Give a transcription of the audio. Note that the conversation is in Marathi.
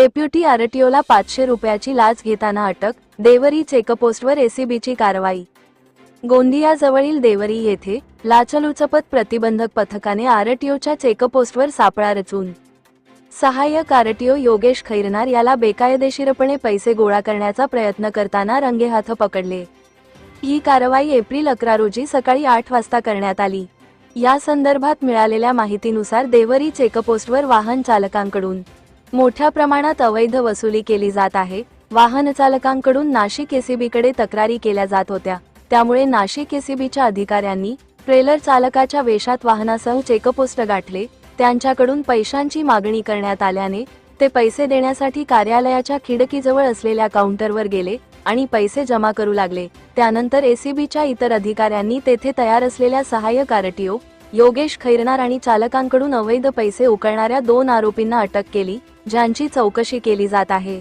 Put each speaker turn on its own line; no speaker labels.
डेप्युटी आरटीओला पाचशे रुपयाची लाच घेताना अटक देवरी चेकपोस्टवर एसीबीची कारवाई. गोंदियाजवळील देवरी येथे लाचलुचपत प्रतिबंधक पथकाने आरटीओच्या चेकपोस्टवर सापळा रचून. सहाय्यक आरटीओ योगेश खैरनार याला बेकायदेशीरपणे पैसे गोळा करण्याचा प्रयत्न करताना रंगेहाथ पकडले. ही कारवाई एप्रिल अकरा रोजी सकाळी आठ वाजता करण्यात आली. या संदर्भात मिळालेल्या माहितीनुसार देवरी चेकपोस्टवर वाहन चालकांकडून मोठ्या प्रमाणात अवैध वसुली केली जात आहे. वाहन चालकांकडून नाशिक एसीबीकडे तक्रारी केल्या जात होत्या. त्यामुळे नाशिक एसीबीच्या अधिकाऱ्यांनी ट्रेलर चालकाच्या वेशात वाहनासह चेकपोस्ट गाठले. त्यांच्याकडून पैशांची मागणी करण्यात आल्याने ते पैसे देण्यासाठी कार्यालयाच्या खिडकीजवळ असलेल्या काउंटरवर गेले आणि पैसे जमा करू लागले. त्यानंतर एसीबीच्या इतर अधिकाऱ्यांनी तेथे तयार असलेल्या सहाय्यक आरटीओ योगेश खैरनार आणि चालकांकडून अवैध पैसे उकळणाऱ्या दोन आरोपींना अटक केली. ज्यांची चौकशी केली जात आहे.